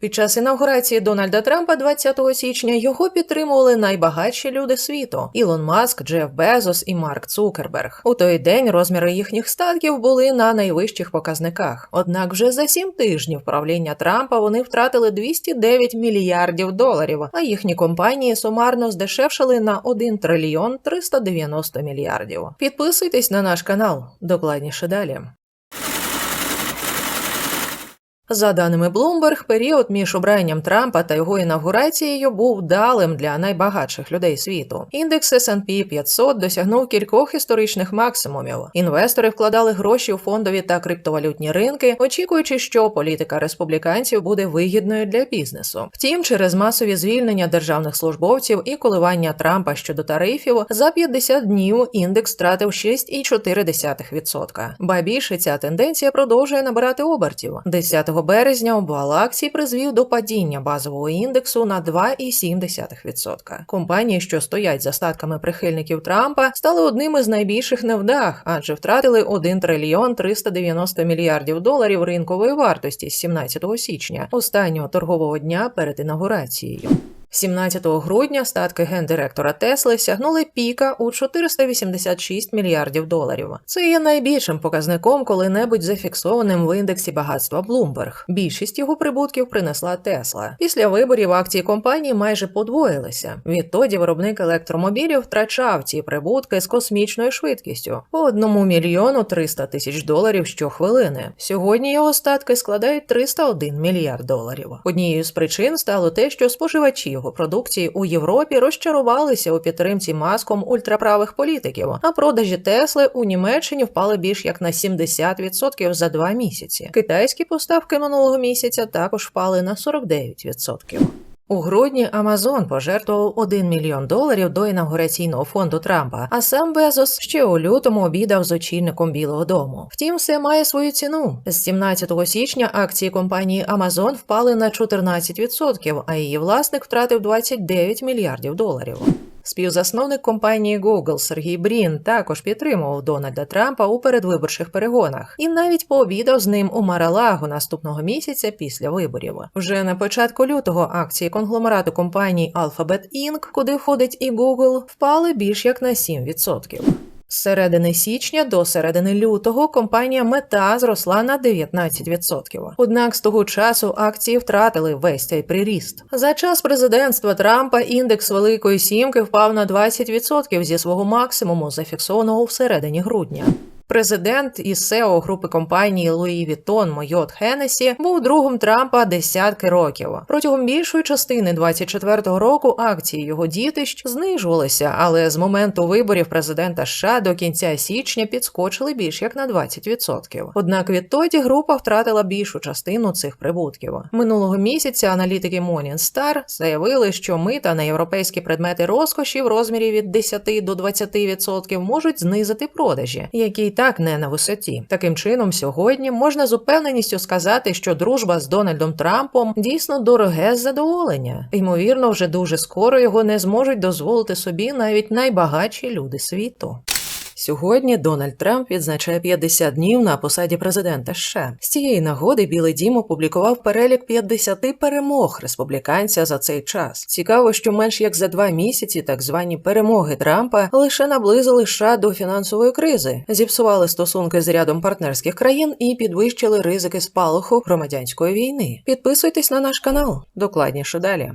Під час інаугурації Дональда Трампа 20 січня його підтримували найбагатші люди світу: Ілон Маск, Джеф Безос і Марк Цукерберг. У той день розміри їхніх статків були на найвищих показниках. Однак вже за сім тижнів правління Трампа вони втратили 209 мільярдів доларів, а їхні компанії сумарно здешевшили на 1 трильйон 390 мільярдів. Підписуйтесь на наш канал. Докладніше далі. За даними Bloomberg, період між обранням Трампа та його інавгурацією був вдалим для найбагатших людей світу. Індекс S&P 500 досягнув кількох історичних максимумів. Інвестори вкладали гроші у фондові та криптовалютні ринки, очікуючи, що політика республіканців буде вигідною для бізнесу. Втім, через масові звільнення державних службовців і коливання Трампа щодо тарифів за 50 днів індекс втратив 6,4%. Ба більше ця тенденція продовжує набирати обертів. 10 березня обвал акцій призвів до падіння базового індексу на 2,7%. Компанії, що стоять за статками прихильників Трампа, стали одним із найбільших невдах, адже втратили 1 трильйон 390 мільярдів доларів ринкової вартості з 17 січня, останнього торгового дня перед інаугурацією. 17 грудня статки гендиректора Тесли сягнули піка у 486 мільярдів доларів. Це є найбільшим показником коли-небудь зафіксованим в індексі багатства Bloomberg. Більшість його прибутків принесла Тесла. Після виборів акції компанії майже подвоїлися. Відтоді виробник електромобілів втрачав ці прибутки з космічною швидкістю по 1 мільйону 300 тисяч доларів щохвилини. Сьогодні його статки складають 301 мільярд доларів. Однією з причин стало те, що споживачі його продукції у Європі розчарувалися у підтримці маском ультраправих політиків, а продажі Тесли у Німеччині впали більш як на 70% за два місяці. Китайські поставки минулого місяця також впали на 49%. У грудні Амазон пожертвував 1 мільйон доларів до інаугураційного фонду Трампа, а сам Безос ще у лютому обідав з очільником Білого Дому. Втім, все має свою ціну. З 17 січня акції компанії Амазон впали на 14%, а її власник втратив 29 мільярдів доларів. Співзасновник компанії Google Сергій Брін також підтримував Дональда Трампа у передвиборчих перегонах і навіть пообідав з ним у Маралагу наступного місяця після виборів. Вже на початку лютого акції конгломерату компанії Alphabet Inc., куди входить і Google, впали більш як на 7%. З середини січня до середини лютого компанія Мета зросла на 19%. Однак з того часу акції втратили весь цей приріст. За час президентства Трампа індекс Великої Сімки впав на 20% зі свого максимуму, зафіксованого в середині грудня. Президент і СЕО групи компанії Луї Вітон Мойот Хеннесі був другом Трампа десятки років. Протягом більшої частини 24-го року акції його дітищ знижувалися, але з моменту виборів президента США до кінця січня підскочили більш як на 20%. Однак відтоді група втратила більшу частину цих прибутків. Минулого місяця аналітики Morningstar заявили, що мита на європейські предмети розкоші в розмірі від 10 до 20% можуть знизити продажі, які так не на висоті. Таким чином, сьогодні можна з упевненістю сказати, що дружба з Дональдом Трампом дійсно дороге задоволення. Ймовірно, вже дуже скоро його не зможуть дозволити собі навіть найбагатші люди світу. Сьогодні Дональд Трамп відзначає 50 днів на посаді президента США. З цієї нагоди Білий Дім опублікував перелік 50 перемог республіканця за цей час. Цікаво, що менш як за два місяці так звані перемоги Трампа лише наблизили США до фінансової кризи, зіпсували стосунки з рядом партнерських країн і підвищили ризики спалаху громадянської війни. Підписуйтесь на наш канал. Докладніше далі.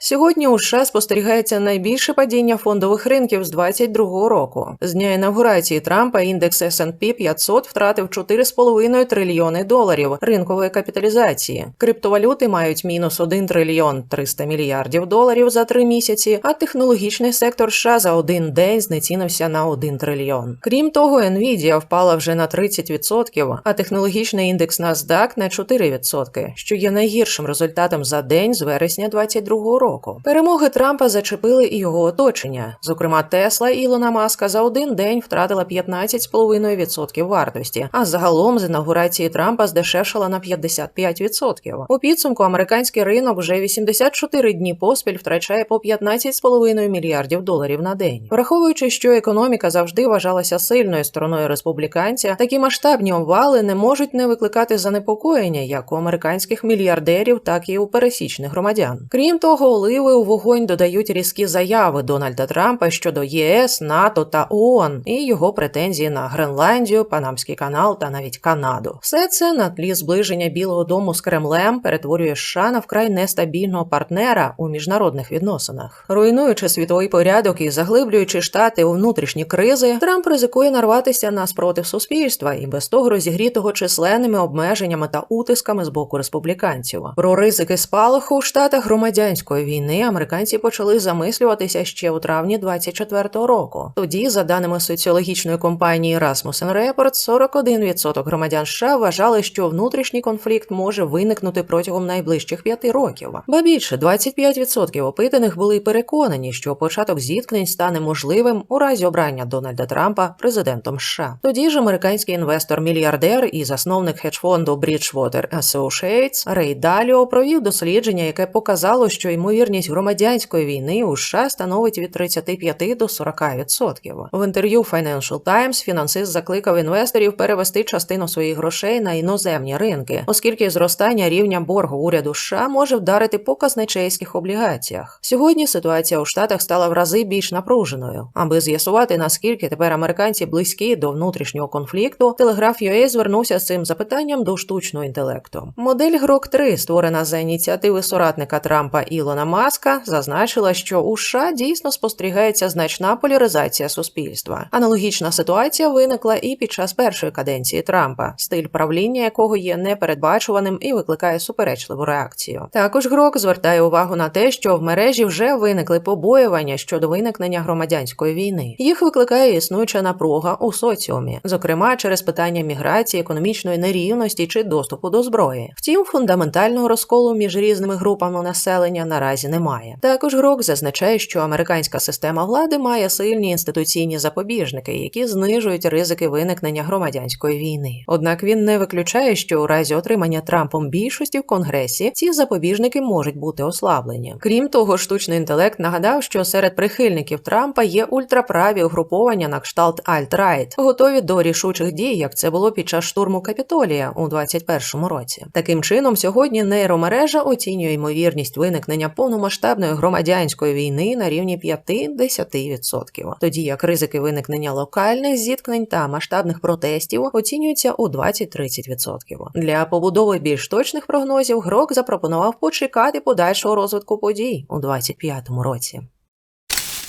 Сьогодні у США спостерігається найбільше падіння фондових ринків з 22-го року. З дня інавгурації Трампа індекс S&P 500 втратив 4,5 трильйони доларів ринкової капіталізації. Криптовалюти мають мінус 1 трильйон 300 мільярдів доларів за три місяці, а технологічний сектор США за один день знецінився на 1 трильйон. Крім того, Nvidia впала вже на 30%, а технологічний індекс NASDAQ на 4%, що є найгіршим результатом за день з вересня 22-го року. Року. Перемоги Трампа зачепили і його оточення. Зокрема, Тесла Ілона Маска за один день втратила 15,5% вартості, а загалом з інаугурації Трампа здешевшала на 55%. У підсумку американський ринок вже 84 дні поспіль втрачає по 15,5 мільярдів доларів на день. Враховуючи, що економіка завжди вважалася сильною стороною республіканця, такі масштабні обвали не можуть не викликати занепокоєння як у американських мільярдерів, так і у пересічних громадян. Крім того, оливи у вогонь додають різкі заяви Дональда Трампа щодо єС, НАТО та ООН і його претензії на Гренландію, Панамський канал та навіть Канаду. Все це на тлі зближення Білого Дому з Кремлем перетворює США на вкрай нестабільного партнера у міжнародних відносинах. Руйнуючи світовий порядок і заглиблюючи штати у внутрішні кризи, Трамп ризикує нарватися на спротив суспільства і без того розігрітого численними обмеженнями та утисками з боку республіканців. Про ризики спалаху у штатах громадянської війни американці почали замислюватися ще у травні 24-го року. Тоді, за даними соціологічної компанії Rasmussen Report, 41% громадян США вважали, що внутрішній конфлікт може виникнути протягом найближчих п'яти років. Ба більше 25% опитаних були переконані, що початок зіткнень стане можливим у разі обрання Дональда Трампа президентом США. Тоді ж американський інвестор-мільярдер і засновник хедж-фонду Bridgewater Associates Рей Даліо провів дослідження, яке показало, що ймовірність громадянської війни у США становить від 35 до 40%. В інтерв'ю Financial Times фінансист закликав інвесторів перевести частину своїх грошей на іноземні ринки, оскільки зростання рівня боргу уряду США може вдарити по казначейських облігаціях. Сьогодні ситуація у штатах стала в рази більш напруженою. Аби з'ясувати наскільки тепер американці близькі до внутрішнього конфлікту, телеграф UA звернувся з цим запитанням до штучного інтелекту. Модель Грок 3 створена за ініціативи соратника Трампа Ілона Маска, зазначила, що у США дійсно спостерігається значна поляризація суспільства. Аналогічна ситуація виникла і під час першої каденції Трампа, стиль правління якого є непередбачуваним і викликає суперечливу реакцію. Також Грок звертає увагу на те, що в мережі вже виникли побоювання щодо виникнення громадянської війни. Їх викликає існуюча напруга у соціумі, зокрема через питання міграції, економічної нерівності чи доступу до зброї. Втім, фундаментального розколу між різними групами населення наразі немає. Також Грок зазначає, що американська система влади має сильні інституційні запобіжники, які знижують ризики виникнення громадянської війни. Однак він не виключає, що у разі отримання Трампом більшості в Конгресі ці запобіжники можуть бути ослаблені. Крім того, штучний інтелект нагадав, що серед прихильників Трампа є ультраправі угруповання на кшталт Alt-Right, готові до рішучих дій, як це було під час штурму Капітолія у 2021 році. Таким чином, сьогодні нейромережа оцінює ймовірність виникнення повномасштабної громадянської війни на рівні 5-10%, тоді як ризики виникнення локальних зіткнень та масштабних протестів оцінюються у 20-30%. Для побудови більш точних прогнозів Грок запропонував почекати подальшого розвитку подій у 2025 році.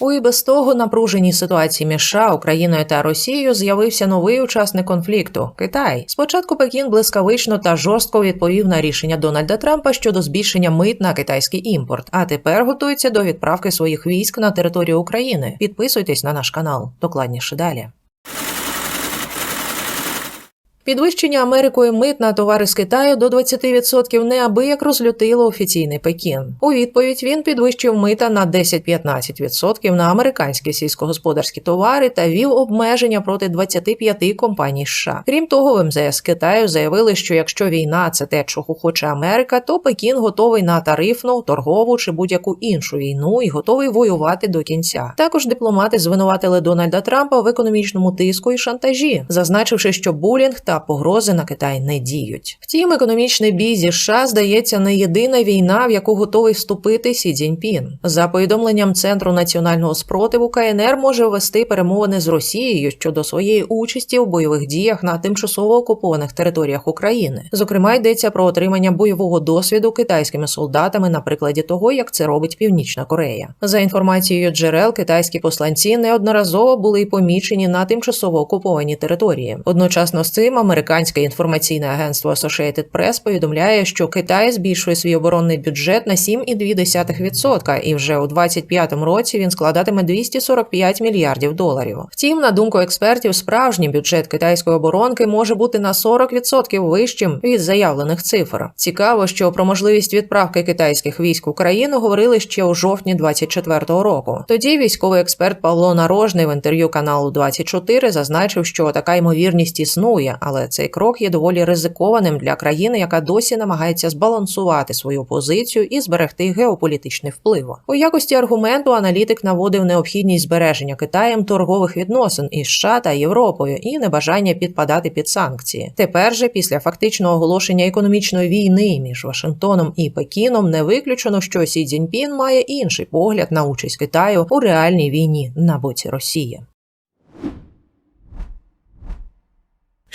У і без того напруженій ситуації між США, Україною та Росією з'явився новий учасник конфлікту Китай. Спочатку Пекін блискавично та жорстко відповів на рішення Дональда Трампа щодо збільшення мит на китайський імпорт, а тепер готується до відправки своїх військ на територію України. Підписуйтесь на наш канал. Докладніше далі. Підвищення Америкою мит на товари з Китаю до 20% неабияк розлютило офіційний Пекін. У відповідь він підвищив мита на 10-15% на американські сільськогосподарські товари та вів обмеження проти 25 компаній США. Крім того, в МЗС Китаю заявили, що якщо війна це те, чого хоче Америка, то Пекін готовий на тарифну, торгову чи будь-яку іншу війну і готовий воювати до кінця. Також дипломати звинуватили Дональда Трампа в економічному тиску і шантажі, зазначивши, що булінг та погрози на Китай не діють. Втім, економічний бій зі США здається не єдина війна, в яку готовий вступити Сі Цзіньпін. За повідомленням Центру національного спротиву КНР може вести перемовини з Росією щодо своєї участі у бойових діях на тимчасово окупованих територіях України. Зокрема, йдеться про отримання бойового досвіду китайськими солдатами на прикладі того, як це робить Північна Корея. За інформацією джерел, китайські посланці неодноразово були помічені на тимчасово окупованій території. Одночасно з цим американське інформаційне агентство Associated Press повідомляє, що Китай збільшує свій оборонний бюджет на 7,2% і вже у 2025 році він складатиме 245 мільярдів доларів. Втім, на думку експертів, справжній бюджет китайської оборонки може бути на 40% вищим від заявлених цифр. Цікаво, що про можливість відправки китайських військ в Україну говорили ще у жовтні 24-го року. Тоді військовий експерт Павло Нарожний в інтерв'ю каналу 24 зазначив, що така ймовірність існує, але цей крок є доволі ризикованим для країни, яка досі намагається збалансувати свою позицію і зберегти геополітичний вплив. У якості аргументу аналітик наводив необхідність збереження Китаєм торгових відносин із США та Європою і небажання підпадати під санкції. Тепер же, після фактичного оголошення економічної війни між Вашингтоном і Пекіном, не виключено, що Сі Цзіньпін має інший погляд на участь Китаю у реальній війні на боці Росії.